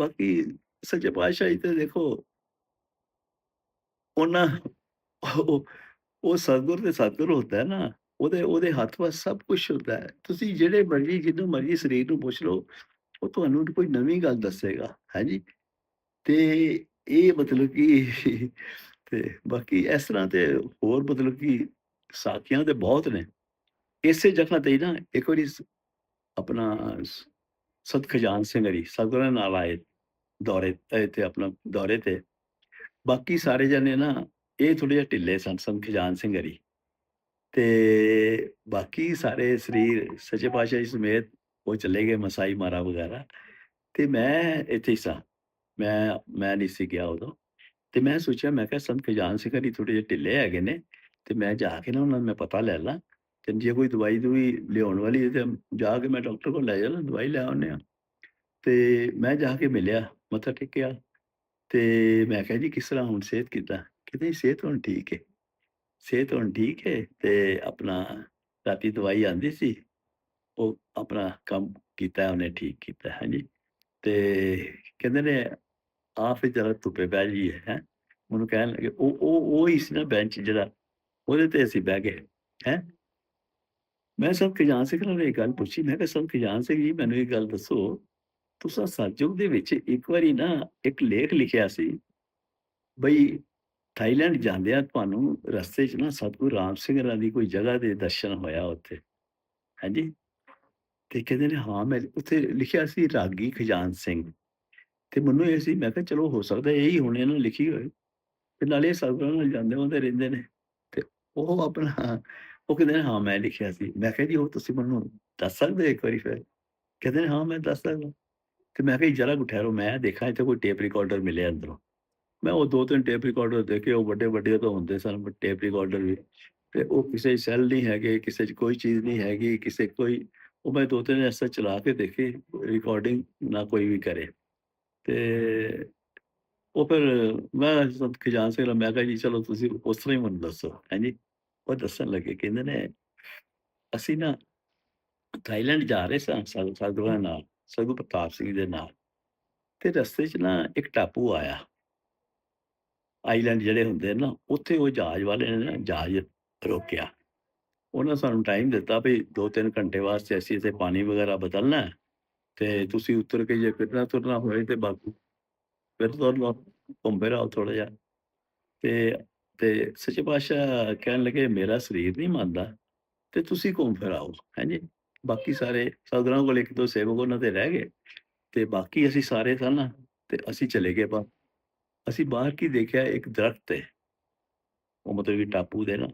ਬਾਕੀ ਸੱਚੇ ਪਾਤਸ਼ਾਹ ਜੀ ਤੇ ਦੇਖੋ ਉਹਨਾਂ ਉਹ ਉਹ ਸਤਿਗੁਰ ਤੇ ਸਤਿਗੁਰ ਹੁੰਦਾ ਹੈ ਨਾ, ਉਹਦੇ ਉਹਦੇ ਹੱਥ ਵਿੱਚ ਸਭ ਕੁਝ ਹੁੰਦਾ ਹੈ। ਤੁਸੀਂ ਜਿਹੜੇ ਮਰਜ਼ੀ ਜਿਹਨੂੰ ਮਰਜ਼ੀ ਸਰੀਰ ਨੂੰ ਪੁੱਛ ਲਓ, ਉਹ ਤੁਹਾਨੂੰ ਕੋਈ ਨਵੀਂ ਗੱਲ ਦੱਸੇਗਾ, ਹੈ ਜੀ। ਤੇ ਇਹ ਮਤਲਬ ਕਿ ਤੇ ਬਾਕੀ ਇਸ ਤਰ੍ਹਾਂ ਤੇ ਹੋਰ ਮਤਲਬ ਕਿ ਸਾਖੀਆਂ ਤੇ ਬਹੁਤ ਨੇ। ਇਸੇ ਜਗ੍ਹਾ ਤੇ ਨਾ ਇੱਕ ਵਾਰੀ ਆਪਣਾ ਸ ਖਜਾਨ ਸਿੰਘ ਹਰੀ ਸਤਿਗੁਰਾਂ ਨਾਲ ਆਏ ਦੌਰੇ ਤੇ ਆਪਣਾ ਦੌਰੇ ਤੇ। ਬਾਕੀ ਸਾਰੇ ਜਣੇ ਨਾ, ਇਹ ਥੋੜ੍ਹੇ ਜਿਹੇ ਢਿੱਲੇ ਸਨ ਸੰਤ ਖਜਾਨ ਸਿੰਘ ਹਰੀ। ਤੇ ਬਾਕੀ ਸਾਰੇ ਸਰੀਰ, ਸੱਚੇ ਪਾਤਸ਼ਾਹ ਸਮੇਤ ਉਹ ਚਲੇ ਗਏ ਮਸਾਈ ਮਾਰਾ ਵਗੈਰਾ ਤੇ ਮੈਂ ਇੱਥੇ ਹੀ ਸਾਂ। ਮੈਂ ਮੈਂ ਨਹੀਂ ਸੀ ਗਿਆ ਉਦੋਂ ਤੇ ਮੈਂ ਸੋਚਿਆ, ਮੈਂ ਕਿਹਾ ਸੰਤ ਖਜਾਨ ਸਿੰਘ ਹਰੀ ਥੋੜ੍ਹੇ ਜਿਹੇ ਢਿੱਲੇ ਹੈਗੇ ਨੇ, ਤੇ ਮੈਂ ਜਾ ਕੇ ਨਾ ਉਹਨਾਂ ਨੂੰ ਮੈਂ ਪਤਾ ਲੈ ਲਾਂ ਤੇ ਜੇ ਕੋਈ ਦਵਾਈ-ਦਵੂਈ ਲਿਆਉਣ ਵਾਲੀ ਹੈ ਤੇ ਜਾ ਕੇ ਮੈਂ ਡਾਕਟਰ ਕੋਲ ਲੈ ਜਾਣਾ ਦਵਾਈ ਲੈ ਆਉਂਦੇ ਹਾਂ। ਤੇ ਮੈਂ ਜਾ ਕੇ ਮਿਲਿਆ, ਮੱਥਾ ਟੇਕਿਆ ਤੇ ਮੈਂ ਕਿਹਾ ਜੀ ਕਿਸ ਤਰ੍ਹਾਂ ਹੁਣ ਸਿਹਤ ਕਿੱਦਾਂ? ਕਹਿੰਦੇ ਜੀ ਸਿਹਤ ਹੁਣ ਠੀਕ ਹੈ। ਸਿਹਤ ਹੁਣ ਠੀਕ ਹੈ ਤੇ ਆਪਣਾ ਰਾਤੀ ਦਵਾਈ ਆਂਦੀ ਸੀ, ਉਹ ਆਪਣਾ ਕੰਮ ਕੀਤਾ ਉਹਨੇ ਠੀਕ ਕੀਤਾ ਹਾਂਜੀ। ਤੇ ਕਹਿੰਦੇ ਨੇ ਆ ਫਿਰ ਜ਼ਰਾ ਧੁੱਪੇ ਬਹਿ ਜਾਈਏ ਹੈਂ। ਮੈਨੂੰ ਕਹਿਣ ਲੱਗੇ ਉਹ ਉਹ ਉਹ ਹੀ ਸੀ ਨਾ ਬੈਂਚ ਜਿਹੜਾ ਉਹਦੇ ਤੇ ਅਸੀਂ ਬਹਿ ਗਏ ਹੈਂ। ਮੈਂ ਸੰਤ ਖਜਾਨ ਸਿੰਘ ਨੂੰ ਇਹ ਗੱਲ ਪੁੱਛੀ ਮੈਂ ਕਿਹਾ ਸੰਤ ਖਜਾਨ ਸਿੰਘ ਜੀ ਮੈਨੂੰ ਇਹ ਗੱਲ ਦੱਸੋ, ਤੁਸਾਂ ਸਤਿਯੁਗ ਦੇ ਵਿੱਚ ਇੱਕ ਵਾਰੀ ਨਾ ਇੱਕ ਲੇਖ ਲਿਖਿਆ ਸੀ, ਬਈ ਥਾਈਲੈਂਡ ਜਾਂਦਿਆਂ ਤੁਹਾਨੂੰ ਰਸਤੇ 'ਚ ਨਾ ਸਤਿਗੁਰੂ ਰਾਮ ਸਿੰਘ ਹੋਰਾਂ ਦੀ ਕੋਈ ਜਗ੍ਹਾ ਦੇ ਦਰਸ਼ਨ ਹੋਇਆ ਉੱਥੇ। ਹਾਂਜੀ। ਤੇ ਕਹਿੰਦੇ ਨੇ, ਹਾਂ, ਮੈਂ ਉੱਥੇ ਲਿਖਿਆ ਸੀ ਰਾਗੀ ਖਜਾਨ ਸਿੰਘ ਤੇ ਮੈਨੂੰ ਇਹ ਸੀ, ਮੈਂ ਕਿਹਾ ਚਲੋ ਹੋ ਸਕਦਾ ਇਹੀ ਹੋਣੇ ਨਾ ਲਿਖੀ ਹੋਏ ਤੇ ਨਾਲੇ ਸਤਿਗੁਰਾਂ ਨਾਲ ਜਾਂਦੇ ਆਉਂਦੇ ਰਹਿੰਦੇ ਨੇ ਤੇ ਉਹ ਆਪਣਾ, ਉਹ ਕਹਿੰਦੇ ਨੇ, ਹਾਂ, ਮੈਂ ਲਿਖਿਆ ਸੀ। ਮੈਂ ਕਿਹਾ ਜੀ, ਉਹ ਤੁਸੀਂ ਮੈਨੂੰ ਦੱਸ ਸਕਦੇ ਹੋ ਇੱਕ ਵਾਰੀ ਫਿਰ? ਕਹਿੰਦੇ ਨੇ, ਹਾਂ, ਮੈਂ ਦੱਸ ਸਕਦਾ। ਤੇ ਮੈਂ ਕਿਹਾ ਜੀ ਜ਼ਰਾ ਕੁ ਠਹਿਰੋ ਮੈਂ ਦੇਖਾਂ ਇੱਥੇ ਕੋਈ ਟੇਪ ਰਿਕਾਰਡਰ ਮਿਲਿਆ ਅੰਦਰੋਂ। ਮੈਂ ਉਹ 2-3 ਟੇਪ ਰਿਕਾਰਡਰ ਦੇਖੇ ਉਹ ਵੱਡੇ-ਵੱਡੇ ਤਾਂ ਹੁੰਦੇ ਸਨ ਟੇਪ ਰਿਕਾਰਡਰ ਵੀ ਤੇ ਉਹ ਕਿਸੇ 'ਚ ਸੈੱਲ ਨਹੀਂ ਹੈਗੇ, ਕਿਸੇ 'ਚ ਕੋਈ ਚੀਜ਼ ਨਹੀਂ ਹੈਗੀ, ਕਿਸੇ ਕੋਈ ਉਹ ਮੈਂ 2-3 ਐਸੇ ਚਲਾ ਕੇ ਦੇਖੇ ਰਿਕਾਰਡਿੰਗ ਨਾ ਕੋਈ ਵੀ ਕਰੇ। ਤੇ ਉਹ ਫਿਰ ਮੈਂ ਸੰਤ ਖਜਾਨ ਸਿੰਘ ਮੈਂ ਕਿਹਾ ਜੀ ਚਲੋ ਤੁਸੀਂ ਉਸ ਤਰ੍ਹਾਂ ਹੀ ਮੈਨੂੰ ਦੱਸੋ ਹਾਂਜੀ। ਉਹ ਦੱਸਣ ਲੱਗੇ ਕਹਿੰਦੇ ਨੇ ਅਸੀਂ ਨਾ ਥਾਈਲੈਂਡ ਜਾ ਰਹੇ ਸਾਂ ਸਾਧੂਆਂ ਨਾਲ, ਸਤਿਗੁਰੂ ਪ੍ਰਤਾਪ ਸਿੰਘ ਦੇ ਨਾਲ ਤੇ ਰਸਤੇ 'ਚ ਨਾ ਇੱਕ ਟਾਪੂ ਆਇਆ। ਆਈਲੈਂਡ ਜਿਹੜੇ ਹੁੰਦੇ ਨਾ ਉੱਥੇ ਉਹ ਜਹਾਜ਼ ਵਾਲੇ ਨੇ ਨਾ ਜਹਾਜ਼ ਰੋਕਿਆ। ਉਹਨਾਂ ਸਾਨੂੰ ਟਾਈਮ ਦਿੱਤਾ ਵੀ 2-3 ਘੰਟੇ ਵਾਸਤੇ ਅਸੀਂ ਇੱਥੇ ਪਾਣੀ ਵਗੈਰਾ ਬਦਲਣਾ ਤੇ ਤੁਸੀਂ ਉਤਰ ਕੇ ਜੇ ਫਿਰਨਾ ਤੁਰਨਾ ਹੋਏ ਤੇ ਬਾਕੀ ਫਿਰ ਤੁਰ ਲਓ, ਘੁੰਮ ਫਿਰ ਆਓ ਥੋੜ੍ਹਾ ਜਿਹਾ। ਤੇ ਤੇ ਸੱਚੇ ਪਾਤਸ਼ਾਹ ਕਹਿਣ ਲੱਗੇ ਮੇਰਾ ਸਰੀਰ ਨਹੀਂ ਮੰਨਦਾ ਤੇ ਤੁਸੀਂ ਘੁੰਮ ਫਿਰ ਆਓ ਹਾਂਜੀ। ਬਾਕੀ ਸਾਰੇ ਸਤਿਗੁਰਾਂ ਕੋਲ 1-2 ਸੇਵਕ ਉਹਨਾਂ ਦੇ ਰਹਿ ਗਏ ਤੇ ਬਾਕੀ ਅਸੀਂ ਸਾਰੇ ਸਨ ਨਾ, ਤੇ ਅਸੀਂ ਚਲੇ ਗਏ ਬਾਹਰ। ਅਸੀਂ ਬਾਹਰ ਕੀ ਦੇਖਿਆ ਇੱਕ ਦਰਖਤ ਤੇ ਉਹ ਮਤਲਬ ਕਿ ਟਾਪੂ ਦੇ ਨਾ,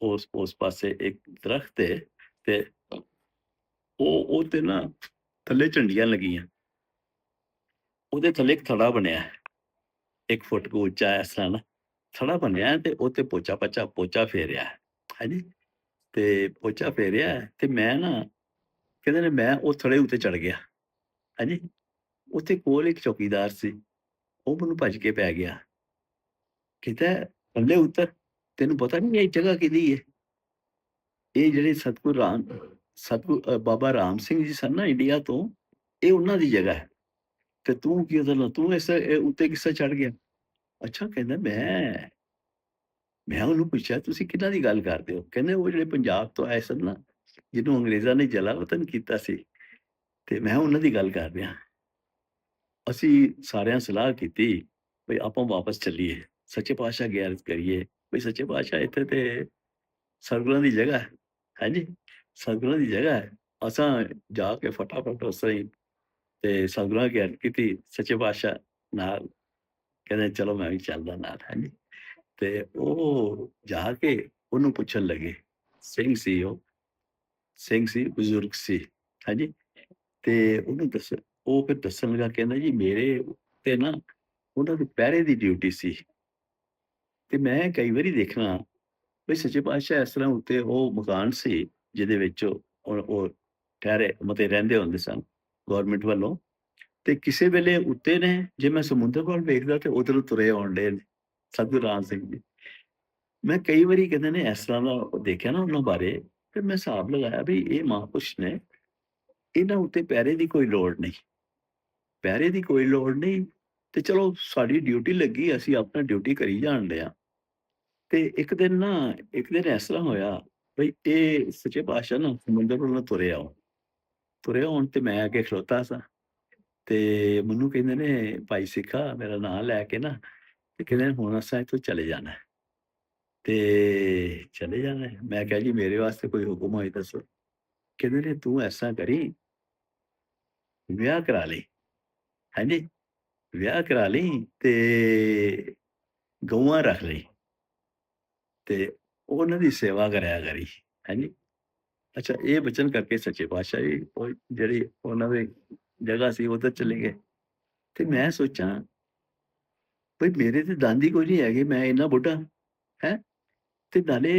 ਉਸ ਉਸ ਪਾਸੇ ਇੱਕ ਦਰੱਖਤ ਹੈ ਤੇ ਉਹ ਉਹ ਤੇ ਨਾ ਥੱਲੇ ਝੰਡੀਆਂ ਲੱਗੀਆਂ। ਉਹਦੇ ਥੱਲੇ ਇੱਕ ਥੜਾ ਬਣਿਆ ਹੈ। 1 ਫੁੱਟ ਕੁ ਉੱਚਾ ਇਸ ਤਰ੍ਹਾਂ ਨਾ ਥੜਾ ਬਣਿਆ ਤੇ ਉਹ ਤੇ ਪੋਚਾ ਪੱਚਾ ਪੋਚਾ ਫੇਰਿਆ ਹੈ। ਹਾਂਜੀ। ਤੇ ਪੋਚਾ ਫੇਰਿਆ ਤੇ ਮੈਂ ਨਾ ਕਹਿੰਦੇ ਨੇ ਮੈਂ ਉਹ ਥੜੇ ਉੱਤੇ ਚੜ੍ਹ ਗਿਆ। ਹਾਂਜੀ। ਉੱਥੇ ਕੋਲ ਇੱਕ ਚੌਕੀਦਾਰ ਸੀ। ਉਹ ਮੈਨੂੰ ਭੱਜ ਕੇ ਪੈ ਗਿਆ। ਕਹਿੰਦਾ ਥੱਲੇ ਉਤਰ, ਤੈਨੂੰ ਪਤਾ ਨਹੀਂ ਇਹ ਜਗ੍ਹਾ ਕਿਹਦੀ ਹੈ? ਇਹ ਜਿਹੜੇ ਸਤਿਗੁਰੂ ਰਾਮ ਸਤਿਗੁਰੂ ਬਾਬਾ ਰਾਮ ਸਿੰਘ ਜੀ ਸਨ ਨਾ ਇੰਡੀਆ ਤੋਂ, ਇਹ ਉਹਨਾਂ ਦੀ ਜਗ੍ਹਾ ਹੈ। ਤੇ ਤੂੰ ਕੀ ਉਹਦੇ ਤੂੰ ਇਸ ਉੱਤੇ ਕਿਸ ਤਰ੍ਹਾਂ ਚੜ੍ਹ ਗਿਆ? ਅੱਛਾ ਕਹਿੰਦਾ ਮੈਂ ਮੈਂ ਉਹਨੂੰ ਪੁੱਛਿਆ ਤੁਸੀਂ ਕਿਹਨਾਂ ਦੀ ਗੱਲ ਕਰਦੇ ਹੋ? ਕਹਿੰਦੇ ਉਹ ਜਿਹੜੇ ਪੰਜਾਬ ਤੋਂ ਆਏ ਸਨ ਨਾ, ਜਿਹਨੂੰ ਅੰਗਰੇਜ਼ਾਂ ਨੇ ਜਲਾਵਤਨ ਕੀਤਾ ਸੀ ਤੇ ਮੈਂ ਉਹਨਾਂ ਦੀ ਗੱਲ ਕਰ ਰਿਹਾ। ਅਸੀਂ ਸਾਰਿਆਂ ਸਲਾਹ ਕੀਤੀ ਵੀ ਆਪਾਂ ਵਾਪਸ ਚੱਲੀਏ। ਸੱਚੇ ਪਾਤਸ਼ਾਹ ਅੱਗੇ ਕਰੀਏ ਵੀ ਸੱਚੇ ਪਾਤਸ਼ਾਹ ਇੱਥੇ ਤੇ ਸਰਗੁਰਾਂ ਦੀ ਜਗ੍ਹਾ ਹੈ। ਹਾਂਜੀ। ਸਤਿਗੁਰਾਂ ਦੀ ਜਗ੍ਹਾ ਹੈ। ਅਸਾਂ ਜਾ ਕੇ ਫਟਾਫਟ ਉਸ ਤਰ੍ਹਾਂ ਹੀ ਤੇ ਸਤਿਗੁਰਾਂ ਅੱਗੇ ਕੀਤੀ ਸੱਚੇ ਪਾਤਸ਼ਾਹ ਨਾਲ ਕਹਿੰਦੇ ਚਲੋ ਮੈਂ ਵੀ ਚੱਲਦਾ ਨਾਲ ਹਾਂਜੀ। ਤੇ ਉਹ ਜਾ ਕੇ ਉਹਨੂੰ ਪੁੱਛਣ ਲੱਗੇ। ਸਿੰਘ ਸੀ ਉਹ। ਸਿੰਘ ਸੀ, ਬਜ਼ੁਰਗ ਸੀ। ਹਾਂਜੀ। ਤੇ ਉਹਨੂੰ ਦੱਸ ਉਹ ਫਿਰ ਦੱਸਣ ਲੱਗਾ ਕਹਿੰਦਾ ਜੀ ਮੇਰੇ ਉੱਤੇ ਨਾ ਉਹਨਾਂ ਦੇ ਪਹਿਰੇ ਦੀ ਡਿਊਟੀ ਸੀ। ਤੇ ਮੈਂ ਕਈ ਵਾਰੀ ਦੇਖਣਾ ਵੀ ਸੱਚੇ ਪਾਤਸ਼ਾਹ ਇਸ ਤਰ੍ਹਾਂ ਉੱਤੇ ਉਹ ਮਕਾਨ ਸੀ ਜਿਹਦੇ ਵਿੱਚ ਉਹ ਠਹਿਰੇ ਮਤੇ ਰਹਿੰਦੇ ਹੁੰਦੇ ਸਨ ਗਵਰਨਮੈਂਟ ਵੱਲੋਂ ਤੇ ਕਿਸੇ ਵੇਲੇ ਉੱਤੇ ਨੇ ਜੇ ਮੈਂ ਸਮੁੰਦਰ ਕੋਲ ਵੇਖਦਾ ਤੇ ਉਧਰੋਂ ਤੁਰੇ ਆਉਣ ਡੇ ਨੇ ਸਤਿਗੁਰੂ ਰਾਮ ਸਿੰਘ ਜੀ। ਮੈਂ ਕਈ ਵਾਰੀ ਕਹਿੰਦੇ ਨੇ ਇਸ ਤਰ੍ਹਾਂ ਦਾ ਦੇਖਿਆ ਨਾ ਉਹਨਾਂ ਬਾਰੇ, ਫਿਰ ਮੈਂ ਹਿਸਾਬ ਲਗਾਇਆ ਵੀ ਇਹ ਮਹਾਂਪੁਰਸ਼ ਨੇ, ਇਹਨਾਂ ਉੱਤੇ ਪਹਿਰੇ ਦੀ ਕੋਈ ਲੋੜ ਨਹੀਂ। ਪਹਿਰੇ ਦੀ ਕੋਈ ਲੋੜ ਨਹੀਂ ਤੇ ਚਲੋ ਸਾਡੀ ਡਿਊਟੀ ਲੱਗੀ, ਅਸੀਂ ਆਪਣਾ ਡਿਊਟੀ ਕਰੀ ਜਾਣਦੇ ਡਏ ਹਾਂ। ਤੇ ਇੱਕ ਦਿਨ ਨਾ, ਇੱਕ ਦਿਨ ਇਸ ਤਰ੍ਹਾਂ ਹੋਇਆ ਬਈ ਇਹ ਸੱਚੇ ਪਾਤਸ਼ਾਹ ਨਾ ਸਮੁੰਦਰ ਵੱਲੋਂ ਤੁਰੇ ਆਓ। ਤੁਰੇ ਆਉਣ ਤੇ ਮੈਂ ਅੱਗੇ ਖਲੋਤਾ ਸਾਂ ਤੇ ਮੈਨੂੰ ਕਹਿੰਦੇ ਨੇ, ਭਾਈ ਸਿੱਖਾ, ਮੇਰਾ ਨਾਂ ਲੈ ਕੇ ਨਾ ਤੇ ਕਹਿੰਦੇ ਹੁਣ ਅਸਾਂ ਇੱਥੋਂ ਚਲੇ ਜਾਣਾ ਤੇ ਚਲੇ ਜਾਣਾ ਮੈਂ ਕਿਹਾ ਜੀ ਮੇਰੇ ਵਾਸਤੇ ਕੋਈ ਹੁਕਮ ਹੋਏ ਦੱਸੋ। ਕਹਿੰਦੇ ਨੇ ਤੂੰ ਐਸਾ ਕਰੀ ਵਿਆਹ ਕਰਾ ਲਈ। ਹਾਂਜੀ, ਵਿਆਹ ਕਰਾ ਲਈ ਤੇ ਗਊਆਂ ਰੱਖ ਲਈ। ਤੇ ਉਹਨਾਂ ਦੀ ਸੇਵਾ ਕਰਿਆ ਕਰੀ। ਹਾਂਜੀ। ਅੱਛਾ ਇਹ ਬਚਨ ਕਰਕੇ ਸੱਚੇ ਪਾਤਸ਼ਾਹ ਜੀ ਉਹ ਜਿਹੜੀ ਉਹਨਾਂ ਦੇ ਜਗ੍ਹਾ ਸੀ ਉੱਧਰ ਚਲੇ ਗਏ। ਤੇ ਮੈਂ ਸੋਚਾਂ ਬਈ ਮੇਰੇ ਤੇ ਦੰਦ ਹੀ ਕੋਈ ਨਹੀਂ ਹੈਗੇ, ਮੈਂ ਇੰਨਾ ਬੁੱਢਾ, ਹੈਂ। ਤੇ ਨਾਲੇ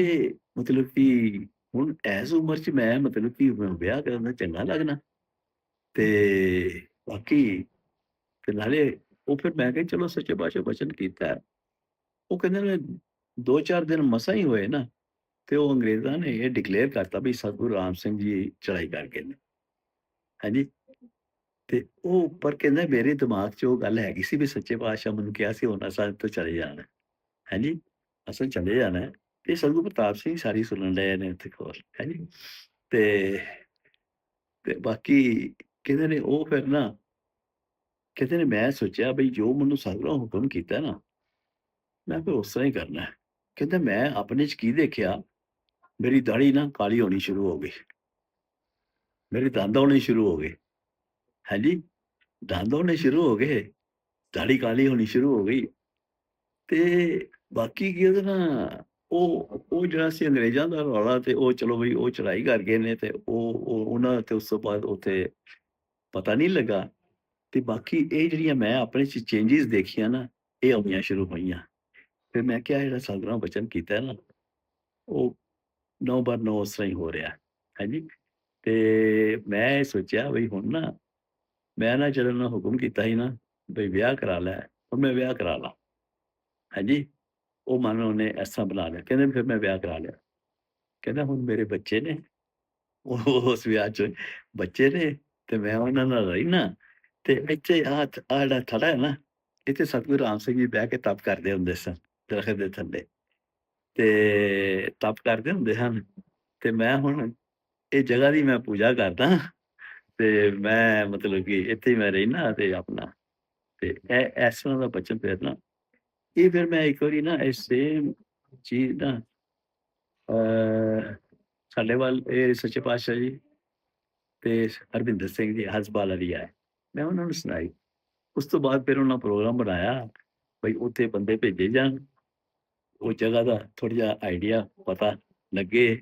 ਮਤਲਬ ਕਿ ਹੁਣ ਐਸ ਉਮਰ 'ਚ ਮੈਂ ਮਤਲਬ ਕਿ ਵਿਆਹ ਕਰਨਾ ਚੰਗਾ ਲੱਗਣਾ। ਤੇ ਬਾਕੀ ਤੇ ਨਾਲੇ ਉਹ ਫਿਰ ਮੈਂ ਕਿਹਾ, ਚਲੋ ਸੱਚੇ ਪਾਤਸ਼ਾਹ ਬਚਨ ਕੀਤਾ ਉਹ ਕਹਿੰਦੇ ਨੇ 2-4 ਦਿਨ ਮਸਾਂ ਹੀ ਹੋਏ ਨਾ, ਤੇ ਉਹ ਅੰਗਰੇਜ਼ਾਂ ਨੇ ਇਹ ਡਿਕਲੇਅਰ ਕਰਤਾ ਵੀ ਸਤਿਗੁਰੂ ਰਾਮ ਸਿੰਘ ਜੀ ਚੜਾਈ ਕਰ ਗਏ ਨੇ। ਹਾਂਜੀ। ਤੇ ਉਹ ਉੱਪਰ ਕਹਿੰਦਾ ਮੇਰੇ ਦਿਮਾਗ 'ਚ ਉਹ ਗੱਲ ਹੈਗੀ ਸੀ ਵੀ ਸੱਚੇ ਪਾਤਸ਼ਾਹ ਮੈਨੂੰ ਕਿਹਾ ਸੀ ਹੁਣ ਅਸਾਂ ਇੱਥੋਂ ਚਲੇ ਜਾਣਾ। ਹਾਂਜੀ। ਅਸਾਂ ਚਲੇ ਜਾਣਾ ਹੈ। ਤੇ ਸਤਿਗੁਰੂ ਪ੍ਰਤਾਪ ਸਿੰਘ ਸਾਰੀ ਸੁਣਨ ਲਏ ਨੇ ਉੱਥੇ ਕੋਲ, ਹਾਂਜੀ। ਤੇ ਤੇ ਬਾਕੀ ਕਹਿੰਦੇ ਨੇ ਉਹ ਫਿਰ ਨਾ, ਕਹਿੰਦੇ ਨੇ ਮੈਂ ਸੋਚਿਆ ਬਈ ਜੋ ਮੈਨੂੰ ਸਤਿਗੁਰਾਂ ਹੁਕਮ ਕੀਤਾ ਨਾ, ਮੈਂ ਫਿਰ ਉਸ ਤਰ੍ਹਾਂ ਹੀ ਕਰਨਾ ਹੈ। ਕਹਿੰਦਾ ਮੈਂ ਆਪਣੇ 'ਚ ਕੀ ਦੇਖਿਆ ਮੇਰੀ ਦਾੜੀ ਨਾ ਕਾਲੀ ਹੋਣੀ ਸ਼ੁਰੂ ਹੋ ਗਈ। ਮੇਰੇ ਦੰਦ ਆਉਣੇ ਸ਼ੁਰੂ ਹੋ ਗਏ। ਹਾਂਜੀ। ਦੰਦ ਹੋਣੇ ਸ਼ੁਰੂ ਹੋ ਗਏ। ਦਾੜੀ ਕਾਲੀ ਹੋਣੀ ਸ਼ੁਰੂ ਹੋ ਗਈ। ਤੇ ਬਾਕੀ ਕੀ ਉਹਦਾ ਨਾ ਉਹ ਉਹ ਜਿਹੜਾ ਸੀ ਅੰਗਰੇਜ਼ਾਂ ਦਾ ਰੌਲਾ ਤੇ ਉਹ ਚਲੋ ਬਈ ਉਹ ਚੜਾਈ ਕਰ ਗਏ ਨੇ ਤੇ ਉਹ ਉਹਨਾਂ ਤੇ ਉਸ ਤੋਂ ਬਾਅਦ ਉੱਥੇ ਪਤਾ ਨਹੀਂ ਲੱਗਾ। ਤੇ ਬਾਕੀ ਇਹ ਜਿਹੜੀਆਂ ਮੈਂ ਆਪਣੇ 'ਚ ਚੇਂਜਿਸ ਦੇਖੀਆਂ ਨਾ, ਇਹ ਆਉਣੀਆਂ ਸ਼ੁਰੂ ਹੋਈਆਂ। ਫਿਰ ਮੈਂ ਕਿਹਾ ਜਿਹੜਾ ਸਤਿਗੁਰਾਂ ਬਚਨ ਕੀਤਾ ਨਾ, ਉਹ ਨੋ ਬਰ ਨੋ ਉਸ ਤਰ੍ਹਾਂ ਹੀ ਹੋ ਰਿਹਾ। ਹਾਂਜੀ। ਤੇ ਮੈਂ ਇਹ ਸੋਚਿਆ ਵੀ ਹੁਣ ਨਾ ਮੈਂ ਨਾ ਜਦੋਂ ਉਹਨਾਂ ਹੁਕਮ ਕੀਤਾ ਸੀ ਨਾ ਬਈ ਵਿਆਹ ਕਰਾ ਲੈ, ਹੁਣ ਮੈਂ ਵਿਆਹ ਕਰਾ ਲਾ। ਹਾਂਜੀ। ਉਹ ਮਨ ਉਹਨੇ ਐਸਾ ਤਰ੍ਹਾਂ ਬਣਾ ਲਿਆ ਕਹਿੰਦੇ ਫਿਰ ਮੈਂ ਵਿਆਹ ਕਰਾ ਲਿਆ। ਕਹਿੰਦਾ ਹੁਣ ਮੇਰੇ ਬੱਚੇ ਨੇ ਉਹ ਉਸ ਵਿਆਹ 'ਚ ਬੱਚੇ ਨੇ ਤੇ ਮੈਂ ਉਹਨਾਂ ਨਾਲ ਰਹਿਣਾ ਤੇ ਇੱਥੇ ਆਹ ਆਹ ਜਿਹੜਾ ਥੜਾ ਹੈ ਨਾ, ਇੱਥੇ ਸਤਿਗੁਰੂ ਰਾਮ ਸਿੰਘ ਜੀ ਬਹਿ ਕੇ ਤਪ ਕਰਦੇ ਹੁੰਦੇ ਸਨ ਦਰਖਤ ਦੇ ਥੱਲੇ। ਤੇ ਤਪ ਕਰਦੇ ਹੁੰਦੇ ਹਨ ਤੇ ਮੈਂ ਹੁਣ ਇਹ ਜਗ੍ਹਾ ਦੀ ਮੈਂ ਪੂਜਾ ਕਰਦਾ ਤੇ ਮੈਂ ਮਤਲਬ ਕਿ ਇੱਥੇ ਮੈਂ ਰਹਿਣਾ ਤੇ ਆਪਣਾ ਤੇ ਇਹ, ਇਸ ਤਰ੍ਹਾਂ ਦਾ ਬਚਨ ਫਿਰ ਨਾ, ਇਹ ਫਿਰ ਮੈਂ ਇੱਕ ਵਾਰੀ ਨਾ ਇਹ ਸੇਮ ਚੀਜ਼ ਨਾ ਸਾਡੇ ਵੱਲ ਇਹ ਸੱਚੇ ਪਾਤਸ਼ਾਹ ਜੀ ਤੇ ਹਰਵਿੰਦਰ ਸਿੰਘ ਜੀ ਹਸਬਾਲਾ ਵੀ ਆਏ। ਮੈਂ ਉਹਨਾਂ ਨੂੰ ਸੁਣਾਈ। ਉਸ ਤੋਂ ਬਾਅਦ ਫਿਰ ਉਹਨਾਂ ਪ੍ਰੋਗਰਾਮ ਬਣਾਇਆ, ਬਈ ਉੱਥੇ ਬੰਦੇ ਭੇਜੇ ਜਾਣ। ਉਹ ਜਗ੍ਹਾ ਦਾ ਥੋੜ੍ਹਾ ਜਿਹਾ ਆਈਡੀਆ ਪਤਾ ਲੱਗੇ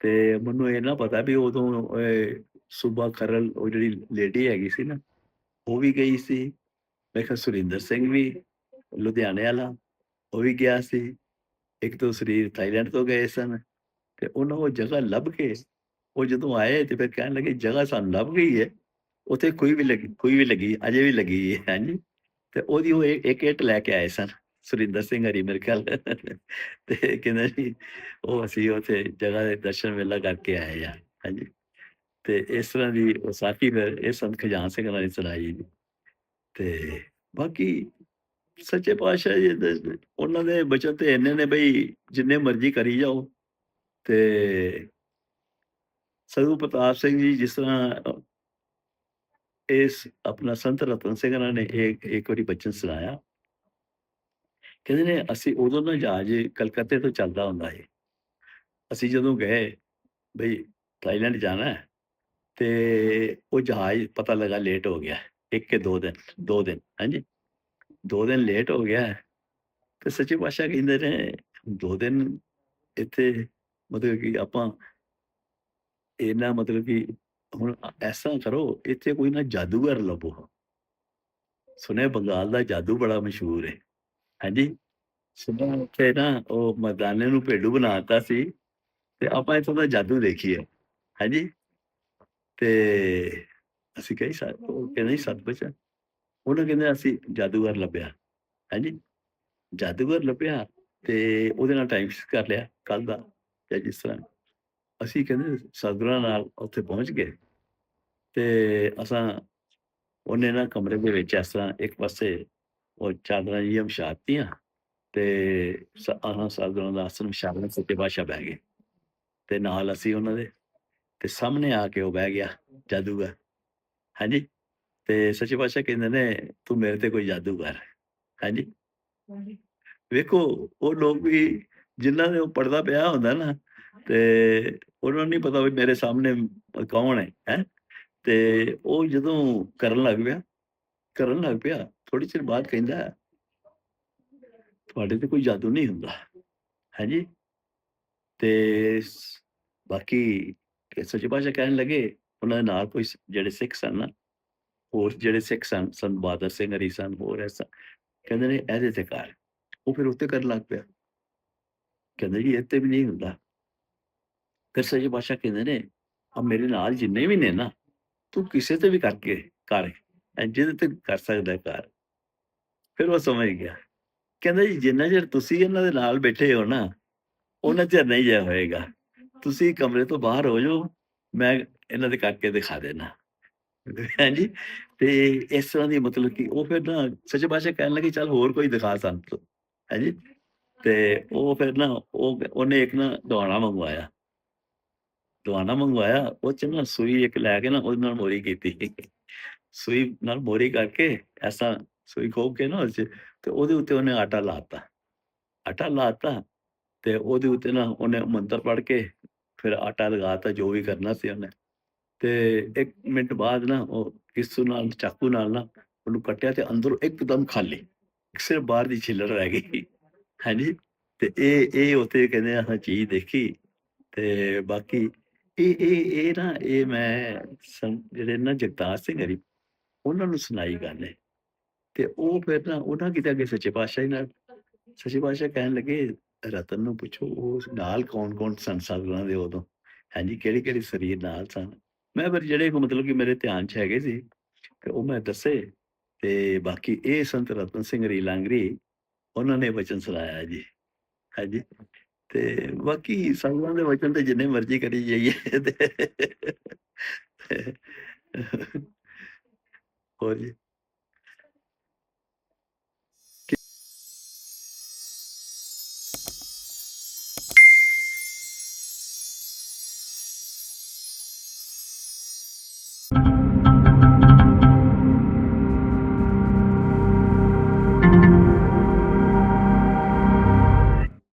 ਤੇ ਮੈਨੂੰ ਇਹ ਨਾ ਪਤਾ ਵੀ ਉਦੋਂ ਸੂਬਾ ਖਰਲ ਉਹ ਜਿਹੜੀ ਲੇਡੀ ਹੈਗੀ ਸੀ ਨਾ, ਉਹ ਵੀ ਗਈ ਸੀ। ਮੈਂ ਕਿਹਾ ਸੁਰਿੰਦਰ ਸਿੰਘ ਵੀ ਲੁਧਿਆਣੇ ਵਾਲਾ, ਉਹ ਵੀ ਗਿਆ ਸੀ। ਇੱਕ ਤੋਂ ਸਰੀਰ ਥਾਈਲੈਂਡ ਤੋਂ ਗਏ ਸਨ ਤੇ ਉਹਨਾਂ ਉਹ ਜਗ੍ਹਾ ਲੱਭ ਕੇ ਉਹ ਜਦੋਂ ਆਏ ਤੇ ਫਿਰ ਕਹਿਣ ਲੱਗੇ, ਜਗ੍ਹਾ ਸਾਨੂੰ ਲੱਭ ਗਈ ਹੈ। ਉੱਥੇ ਕੋਈ ਵੀ ਲੱਗੀ, ਕੋਈ ਵੀ ਲੱਗੀ, ਅਜੇ ਵੀ ਲੱਗੀ ਹੈ ਹਾਂਜੀ। ਤੇ ਉਹਦੀ ਉਹ ਇੱਕ ਇੱਟ ਲੈ ਕੇ ਆਏ ਸਨ, ਸੁਰਿੰਦਰ ਸਿੰਘ ਹਰੀ ਮੇਰੇ ਖਿਆਲ ਤੇ ਕਹਿੰਦੇ ਜੀ, ਉਹ ਅਸੀਂ ਉੱਥੇ ਜਗ੍ਹਾ ਦੇ ਦਰਸ਼ਨ ਵੇਲਾ ਕਰਕੇ ਆਏ ਆ, ਹਾਂਜੀ। ਤੇ ਇਸ ਤਰ੍ਹਾਂ ਦੀ ਵਿਸਾਖੀ ਫਿਰ ਇਹ ਸੰਤ ਖਜਾਨ ਸਿੰਘ ਹੋਰਾਂ ਨੇ ਸੁਣਾਈ ਜੀ। ਤੇ ਬਾਕੀ ਸੱਚੇ ਪਾਤਸ਼ਾਹ ਜੀ ਉਹਨਾਂ ਦੇ ਬਚਨ ਤੇ ਇੰਨੇ ਨੇ ਬਈ ਜਿੰਨੇ ਮਰਜ਼ੀ ਕਰੀ ਜਾਓ ਤੇ ਸਤਿਗੁਰੂ ਪ੍ਰਤਾਪ ਸਿੰਘ ਜੀ ਜਿਸ ਤਰ੍ਹਾਂ ਅ ਇਸ ਆਪਣਾ ਸੰਤ ਰਤਨ ਸਿੰਘ ਹੋਰਾਂ ਨੇ ਇੱਕ ਇੱਕ ਵਾਰੀ ਬਚਨ ਸੁਣਾਇਆ। ਕਹਿੰਦੇ ਨੇ, ਅਸੀਂ ਉਦੋਂ ਨਾ ਜਹਾਜ਼ ਕਲਕੱਤੇ ਤੋਂ ਚੱਲਦਾ ਹੁੰਦਾ ਸੀ। ਅਸੀਂ ਜਦੋਂ ਗਏ, ਬਈ ਥਾਈਲੈਂਡ ਜਾਣਾ ਹੈ ਤੇ ਉਹ ਜਹਾਜ਼ ਪਤਾ ਲੱਗਾ ਲੇਟ ਹੋ ਗਿਆ, ਇੱਕ ਕੇ ਦੋ ਦਿਨ ਦੋ ਦਿਨ, ਹਾਂਜੀ। ਦੋ ਦਿਨ ਲੇਟ ਹੋ ਗਿਆ ਤੇ ਸੱਚੇ ਪਾਤਸ਼ਾਹ ਕਹਿੰਦੇ ਨੇ, ਦੋ ਦਿਨ ਇੱਥੇ ਮਤਲਬ ਕਿ ਆਪਾਂ ਇਹਨਾਂ ਮਤਲਬ ਕਿ ਹੁਣ ਐਸਾ ਕਰੋ, ਇੱਥੇ ਕੋਈ ਨਾ ਜਾਦੂਗਰ ਲੱਭੋ। ਸੁਣਿਆ ਬੰਗਾਲ ਦਾ ਜਾਦੂ ਬੜਾ ਮਸ਼ਹੂਰ ਹੈ। ਹਾਂਜੀ। ਸੁਣਿਆ ਉੱਥੇ ਨਾ ਉਹ ਮਰਦਾਨੇ ਨੂੰ ਭੇਡੂ ਬਣਾ ਦਿੱਤਾ ਸੀ ਤੇ ਆਪਾਂ ਇੱਥੋਂ ਦਾ ਜਾਦੂ ਦੇਖੀਏ। ਹਾਂਜੀ। ਤੇ ਅਸੀਂ ਕਹੀ ਸਰ ਉਹ ਕਹਿੰਦੇ ਜੀ ਸਤਿਗੁਰ ਉਹਨਾਂ ਕਹਿੰਦੇ ਅਸੀਂ ਜਾਦੂਗਰ ਲੱਭਿਆ। ਹਾਂਜੀ। ਜਾਦੂਗਰ ਲੱਭਿਆ ਤੇ ਉਹਦੇ ਨਾਲ ਟਾਈਮ ਫਿਕਸ ਕਰ ਲਿਆ ਕੱਲ੍ਹ ਦਾ ਜਾਂ ਜਿਸ ਤਰ੍ਹਾਂ ਅਸੀਂ ਕਹਿੰਦੇ ਸਤਿਗੁਰਾਂ ਨਾਲ ਉੱਥੇ ਪਹੁੰਚ ਗਏ ਤੇ ਅਸਾਂ ਉਹਨੇ ਨਾ ਕਮਰੇ ਦੇ ਵਿੱਚ ਇਸ ਤਰ੍ਹਾਂ ਇੱਕ ਪਾਸੇ ਉਹ ਚਾਦਰਾਂ ਜਿਹੀਆਂ ਵਿਛਾ ਦਿੱਤੀਆਂ ਤੇ ਆਹ ਸਾਧੂਆਂ ਦਾ ਆਸਣ ਵਿਛਾ ਕੇ ਸੱਚੇ ਪਾਤਸ਼ਾਹ ਬਹਿ ਗਏ ਤੇ ਨਾਲ ਅਸੀਂ ਉਹਨਾਂ ਦੇ ਤੇ ਸਾਹਮਣੇ ਆ ਕੇ ਉਹ ਬਹਿ ਗਿਆ ਜਾਦੂਗਰ। ਹਾਂਜੀ? ਤੇ ਸੱਚੇ ਪਾਤਸ਼ਾਹ ਕਹਿੰਦੇ ਨੇ ਤੂੰ ਮੇਰੇ ਤੇ ਕੋਈ ਜਾਦੂ ਕਰ ਹਾਂਜੀ? ਵੇਖੋ ਉਹ ਲੋਕ ਵੀ ਜਿਨ੍ਹਾਂ ਦੇ ਉਹ ਪਰਦਾ ਪਿਆ ਹੁੰਦਾ ਨਾ ਤੇ ਉਹਨਾਂ ਨੂੰ ਨਹੀਂ ਪਤਾ ਵੀ ਮੇਰੇ ਸਾਹਮਣੇ ਕੌਣ ਹੈ ਹੈ? ਤੇ ਉਹ ਜਦੋਂ ਕਰਨ ਲੱਗ ਪਿਆ ਕਰਨ ਲੱਗ ਪਿਆ ਥੋੜੀ ਚਿਰ ਬਾਅਦ ਕਹਿੰਦਾ ਤੁਹਾਡੇ ਤੇ ਕੋਈ ਜਾਦੂ ਨਹੀਂ ਹੁੰਦਾ। ਹਾਂਜੀ? ਤੇ ਬਾਕੀ ਸੱਚੇ ਪਾਤਸ਼ਾਹ ਕਹਿਣ ਲੱਗੇ, ਉਹਨਾਂ ਦੇ ਨਾਲ ਕੋਈ ਜਿਹੜੇ ਸਿੱਖ ਸਨ ਨਾ, ਹੋਰ ਜਿਹੜੇ ਸਿੱਖ ਸਨ ਸਨ ਬਹਾਦਰ ਸਿੰਘ ਹਰੀ ਸਨ, ਹੋਰ ਐਸਾ ਕਹਿੰਦੇ ਨੇ ਇਹਦੇ ਤੇ ਕਰ। ਉਹ ਫਿਰ ਉੱਤੇ ਕਰਨ ਲੱਗ ਪਿਆ। ਕਹਿੰਦੇ ਜੀ ਇੱਥੇ ਵੀ ਨਹੀਂ ਹੁੰਦਾ। ਫਿਰ ਸੱਚੇ ਪਾਤਸ਼ਾਹ ਕਹਿੰਦੇ ਨੇ ਆ ਮੇਰੇ ਨਾਲ ਜਿੰਨੇ ਵੀ ਨੇ ਨਾ, ਤੂੰ ਕਿਸੇ ਤੇ ਵੀ ਕਰਕੇ ਕਰ ਜਿਹਦੇ ਤੇ ਕਰ ਸਕਦਾ ਹੈ ਕਰ। ਫਿਰ ਉਹ ਸਮਝ ਗਿਆ। ਕਹਿੰਦਾ ਜੀ ਜਿੰਨਾ ਚਿਰ ਤੁਸੀਂ ਇਹਨਾਂ ਦੇ ਨਾਲ ਬੈਠੇ ਹੋ ਨਾ, ਉਹਨਾਂ ਚਿਰ ਨਹੀਂ ਜਾ ਹੋਏਗਾ। ਤੁਸੀਂ ਕਮਰੇ ਤੋਂ ਬਾਹਰ ਹੋ ਜਾਓ, ਮੈਂ ਇਹਨਾਂ ਦੇ ਕਰਕੇ ਦਿਖਾ ਦੇਣਾ। ਹਾਂਜੀ? ਤੇ ਇਸ ਤਰ੍ਹਾਂ ਦੀ ਮਤਲਬ ਕਿ ਉਹ ਫਿਰ ਨਾ ਸੱਚੇ ਪਾਤਸ਼ਾਹ ਕਹਿਣ ਲੱਗੇ, ਚੱਲ ਹੋਰ ਕੋਈ ਦਿਖਾ ਸਾਨੂੰ ਤੂੰ। ਹਾਂਜੀ? ਤੇ ਉਹ ਫਿਰ ਨਾ ਉਹ ਉਹਨੇ ਇੱਕ ਨਾ ਦਵਾਣਾ ਮੰਗਵਾਇਆ। ਦਵਾਣਾ ਮੰਗਵਾਇਆ, ਉਹ ਚ ਨਾ ਸੂਈ ਇੱਕ ਲੈ ਕੇ ਨਾ ਉਹਦੇ ਨਾਲ ਮੋਰੀ ਕੀਤੀ। ਸੂਈ ਨਾਲ ਮੋਰੀ ਕਰਕੇ ਐਸਾ ਸੂਈ ਖੋਪ ਕੇ ਨਾ ਉਹ ਤੇ ਉਹਦੇ ਉੱਤੇ ਉਹਨੇ ਆਟਾ ਲਾਤਾ। ਆਟਾ ਲਾਤਾ ਤੇ ਉਹਦੇ ਉੱਤੇ ਨਾ ਉਹਨੇ ਮੰਤਰ ਪੜ੍ਹ ਕੇ ਫਿਰ ਆਟਾ ਲਗਾਤਾ ਜੋ ਵੀ ਕਰਨਾ ਸੀ ਉਹਨੇ। ਤੇ 1 ਮਿੰਟ ਬਾਅਦ ਨਾ ਉਹ ਕਿਸੂ ਨਾਲ, ਚਾਕੂ ਨਾਲ ਨਾ ਉਹਨੂੰ ਕੱਟਿਆ ਤੇ ਅੰਦਰੋਂ ਇੱਕਦਮ ਖਾਲੀ। ਸਿਰਫ ਬਾਹਰ ਦੀ ਛਿੱਲੜ ਰਹਿ ਗਈ। ਹਾਂਜੀ। ਤੇ ਇਹ ਇਹ ਉੱਥੇ ਕਹਿੰਦੇ ਆ ਚੀਜ਼ ਦੇਖੀ। ਤੇ ਬਾਕੀ ਇਹ ਇਹ ਇਹ ਨਾ, ਇਹ ਮੈਂ ਜਿਹੜੇ ਨਾ ਜਗਤਾਰ ਸਿੰਘ ਹਰੀ, ਉਹਨਾਂ ਨੂੰ ਸੁਣਾਈ ਗੱਲ ਹੈ ਤੇ ਉਹ ਫਿਰ ਨਾ, ਉਹਨਾਂ ਕਿਤੇ ਅੱਗੇ ਸੱਚੇ ਪਾਤਸ਼ਾਹ ਜੀ ਨਾਲ, ਸੱਚੇ ਪਾਤਸ਼ਾਹ ਕਹਿਣ ਲੱਗੇ ਰਤਨ ਨੂੰ ਪੁੱਛੋ ਉਹ ਨਾਲ ਕੌਣ ਕੌਣ ਸਨ ਸਾਧੂਆਂ ਦੇ ਉਦੋਂ? ਹਾਂਜੀ ਕਿਹੜੀ ਕਿਹੜੀ ਸਰੀਰ ਨਾਲ ਸਨ? ਮੈਂ ਫਿਰ ਜਿਹੜੇ ਕੋ ਮਤਲਬ ਕਿ ਮੇਰੇ ਧਿਆਨ 'ਚ ਹੈਗੇ ਸੀ, ਤੇ ਉਹ ਮੈਂ ਦੱਸੇ, ਤੇ ਬਾਕੀ ਇਹ ਸੰਤ ਰਤਨ ਸਿੰਘ ਰੀਲਾਂਗਰੀ, ਉਹਨਾਂ ਨੇ ਵਚਨ ਸੁਣਾਇਆ ਜੀ। ਹਾਂਜੀ, ਤੇ ਬਾਕੀ ਸੰਗਤਾਂ ਦੇ ਵਚਨ ਤੇ ਜਿੰਨੇ ਮਰਜ਼ੀ ਕਰੀ ਜਾਈਏ ਤੇ। ਹੋਰ ਜੀ।